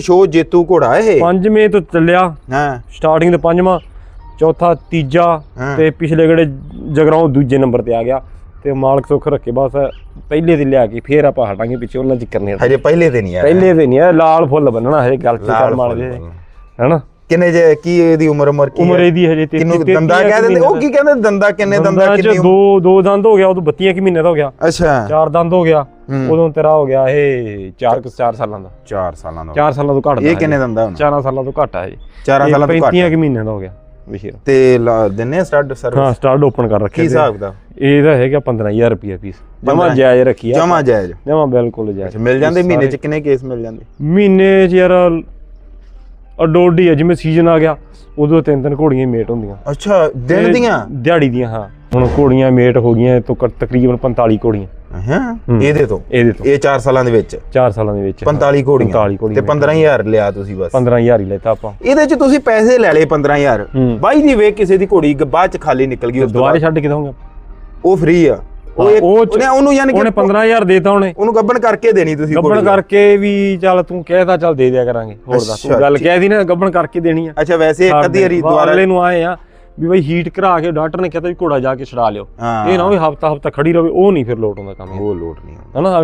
Show ਜੇਤੂ ਘੋੜਾ ਇਹ। ਪੰਜਵੇਂ ਤੋਂ ਚੱਲਿਆ। ਹਾਂ। ਸਟਾਰਟਿੰਗ ਤੇ ਪੰਜਵਾਂ ਚੌਥਾ ਤੀਜਾ। ਤੇ ਪਿਛਲੇ ਗੜੇ ਜਗਰਾਉਂ ਦੂਜੇ ਨੰਬਰ ਤੇ ਆ ਗਿਆ। ਤੇ ਮਾਲਕ ਸੁੱਖ ਰੱਖੇ ਬਸ ਪਹਿਲੇ ਤੇ ਲਿਆ ਕੇ ਫੇਰ ਆਪਾਂ ਹਟਾਂਗੇ ਪਿੱਛੇ ਉਹਨਾਂ ਜ਼ਿਕਰ ਨਹੀਂ ਹਜੇ ਪਹਿਲੇ ਤੇ ਨਹੀਂ ਆ ਪਹਿਲੇ ਤੇ ਨਹੀਂ ਆ ਲਾਲ ਫੁੱਲ ਬੰਨਣਾ ਹਜੇ ਗੱਲ ਤੇ ਮਾਰ ਬੰਨਣਾ। ਹੈਨਾ? ਕਿੰਨੇ ਜੇ ਕੀ ਇਹਦੀ ਉਮਰ ਉਮਰ ਕੀ ਉਮਰ? ਇਹਦੀ ਹਜੇ ਤੇ ਕਿੰਨੂੰ ਦੰਦਾ ਕਹਿ ਦਿੰਦੇ? ਉਹ ਕੀ ਕਹਿੰਦੇ ਦੰਦਾ ਕਿੰਨੇ ਦੰਦਾ ਕਿੰਨੀ? ਦੋ ਦੋ ਦੰਦ ਹੋ ਗਿਆ ਉਦੋਂ 32 ਕਿ ਮਹੀਨੇ ਦਾ ਹੋ ਗਿਆ। ਅੱਛਾ। ਚਾਰ ਦੰਦ ਹੋ ਗਿਆ। ਉਦੋਂ ਤੇਰਾ ਹੋ ਗਿਆ ਇਹ 4 4 ਸਾਲਾਂ ਦਾ। 4 ਸਾਲਾਂ ਦਾ। 4 ਸਾਲਾਂ ਤੋਂ ਘੱਟ ਇਹ ਕਿੰਨੇ ਦੰਦਾ ਹੁਣ? 4 ਸਾਲਾਂ ਤੋਂ ਘੱਟ ਆ ਜੀ 4 ਸਾਲਾਂ ਤੋਂ ਘੱਟ 35 ਕਿ ਮਹੀਨੇ ਦਾ ਹੋ ਗਿਆ ਵਿਸ਼ੇਰ ਤੇ ਦਿੰਨੇ ਸਟੱਡ ਸਰਵਿਸ ਹਾਂ ਸਟਾਰਟ ਓਪਨ ਕਰ ਕੀ ਰੱਖਿਆ ਹਿਸਾਬ ਦਾ ਇਹਦਾ ਹੈਗਾ 15000 ਰੁਪਏ ਫੀਸ ਜਮਾ 15,000 ਜਾਇਜ਼ ਰੱਖੀ ਆ। ਜਮਾ ਜਾਇਜ਼। ਜਮਾ ਬਿਲਕੁਲ ਜਾਇਜ਼। ਮਿਲ ਜਾਂਦੇ ਮਹੀਨੇ ਚ? ਕਿੰਨੇ ਕੇਸ ਮਿਲ ਜਾਂਦੇ? ਮਹੀਨੇ ਚ ਯਾਰ ਅਡੋਡੀ ਜਿਵੇਂ ਸੀਜ਼ਨ ਆ ਗਿਆ ਉਦੋਂ ਤਿੰਨ ਤਿੰਨ ਘੋੜੀਆਂ ਮੇਟ ਹੁੰਦੀਆਂ। ਅੱਛਾ ਦਿਨ ਇਹ ਦੀਆਂ? ਦਿਹਾੜੀ ਦੀਆਂ ਹਾਂ। ਹੁਣ ਘੋੜੀਆਂ ਮੇਟ ਹੋ ਗਈਆਂ ਇਹ ਤੋਂ ਘੱਟ ਤਕਰੀਬਨ 45 ਘੋੜੀਆਂ। ਹਾਂ। ਇਹਦੇ ਤੋਂ? ਇਹਦੇ ਤੋਂ। ਇਹ 4 ਸਾਲਾਂ ਦੇ ਵਿੱਚ? 4 ਸਾਲਾਂ ਦੇ ਵਿੱਚ। 45 ਘੋੜੀਆਂ। 45 ਘੋੜੀਆਂ ਤੇ 15000 ਲਿਆ ਤੁਸੀਂ ਬਸ। 15000 ਹੀ ਲੈਤਾ ਆਪਾਂ। ਇਹਦੇ ਚ ਤੁਸੀਂ ਪੈਸੇ ਲੈ ਲਏ 15000 ਹੂੰ। ਬਾਈ ਦੀ ਵੇਖ ਕਿਸੇ ਦੀ ਘੋੜੀ ਗ- ਬਾਅਦ ਚ ਖਾਲੀ ਨਿਕਲ ਗਈ ਉਸ ਤੋਂ ਦੁਬਾਰੇ ਬਾਅਦ। ਛੱਡ ਕੇ ਦਵਾਂਗਾ ਉਹ ਫ੍ਰੀ ਆ। ਉਹ ਇੱਕ- ਉਹ ਚ- ਉਹਨੇ ਉਹਨੂੰ ਯਾਨੀ ਉਹਨੇ ਕਿ 15000 ਦੇਤਾ ਉਹਨੇ। ਉਹਨੂੰ ਗੱਬਣ ਕਰਕੇ ਦੇਣੀ ਤੁਸੀਂ ਗੱਬਣ ਘੋੜੀ। ਕਰਕੇ ਵੀ ਚੱਲ ਤੂੰ ਕਹਿਦਾ ਚੱਲ ਦੇ ਦਿਆ ਕਰਾਂਗੇ। ਹੋਰ ਦੱਸ ਅੱਛਾ, ਤੂੰ ਗੱਲ ਕਹਿ ਦੀ ਨਾ ਗੱਬਣ ਕਰਕੇ ਦੇਣੀ ਆ। ਅੱਛਾ ਵੈਸੇ ਇੱਕ ਅੱਧੀ ਵਾਰੀ ਦੁਬਾਰਾ ਅਗਲੇ ਨੂੰ ਆਏ ਆ। ਵੀ ਬਈ ਹੀਟ ਕਰਾ ਕੇ ਡਾਕਟਰ ਨੇ ਕਹਿੰਦਾ ਵੀ ਘੋੜਾ ਜਾ ਕੇ ਛਡਾ ਲਿਓ। ਇਹ ਨਾ ਵੀ ਹਫਤਾ ਹਫਤਾ ਖੜੀ ਰਵੇ ਉਹ ਨਹੀਂ ਫਿਰ ਲੋਟ ਹੁੰਦਾ ਕੰਮ ਉਹ ਲੋਟ ਨਹੀਂ ਹਨਾ?